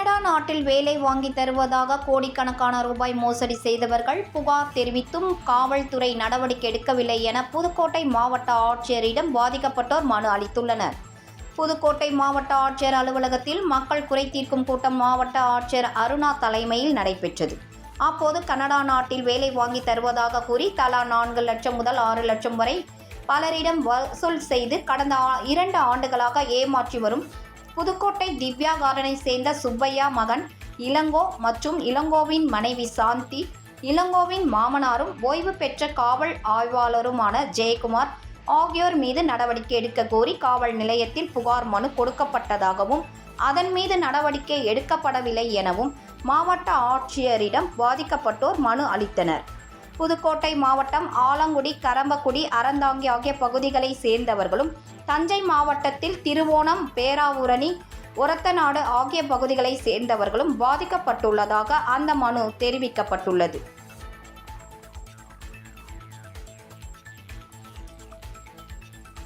Canada நாட்டில் வேலை வாங்கி தருவதாக கோடிக்கணக்கான ரூபாய் மோசடி செய்தவர்கள் புகார் தெரிவித்தும் காவல்துறை நடவடிக்கை எடுக்கவில்லை என புதுக்கோட்டை மாவட்ட ஆட்சியரிடம் பாதிக்கப்பட்டோர் மனு அளித்துள்ளனர். புதுக்கோட்டை மாவட்ட ஆட்சியர் அலுவலகத்தில் மக்கள் குறை தீர்க்கும் கூட்டம் மாவட்ட ஆட்சியர் அருணா தலைமையில் நடைபெற்றது. அப்போது கனடா நாட்டில் வேலை வாங்கி தருவதாக கூறி தலா நான்கு லட்சம் முதல் ஆறு லட்சம் வரை பலரிடம் வசூல் செய்து கடந்த இரண்டு ஆண்டுகளாக ஏமாற்றி வரும் புதுக்கோட்டை திவ்யா கார்டனை சேர்ந்த சுப்பையா மகன் இளங்கோ மற்றும் இளங்கோவின் மனைவி சாந்தி இளங்கோவின் மாமனாரும் ஓய்வு பெற்ற காவல் ஆய்வாளருமான ஜெயக்குமார் ஆகியோர் மீது நடவடிக்கை எடுக்க கோரி காவல் நிலையத்தில் புகார் மனு கொடுக்கப்பட்டதாகவும் அதன் மீது நடவடிக்கை எடுக்கப்படவில்லை எனவும் மாவட்ட ஆட்சியரிடம் பாதிக்கப்பட்டோர் மனு அளித்தனர். புதுக்கோட்டை மாவட்டம் ஆலங்குடி கரம்பக்குடி அறந்தாங்கி ஆகிய பகுதிகளை சேர்ந்தவர்களும் தஞ்சை மாவட்டத்தில் திருவோணம் பேராவூரணி ஒரத்தநாடு ஆகிய பகுதிகளை சேர்ந்தவர்களும் பாதிக்கப்பட்டுள்ளதாக அந்த மனு தெரிவிக்கப்பட்டுள்ளது.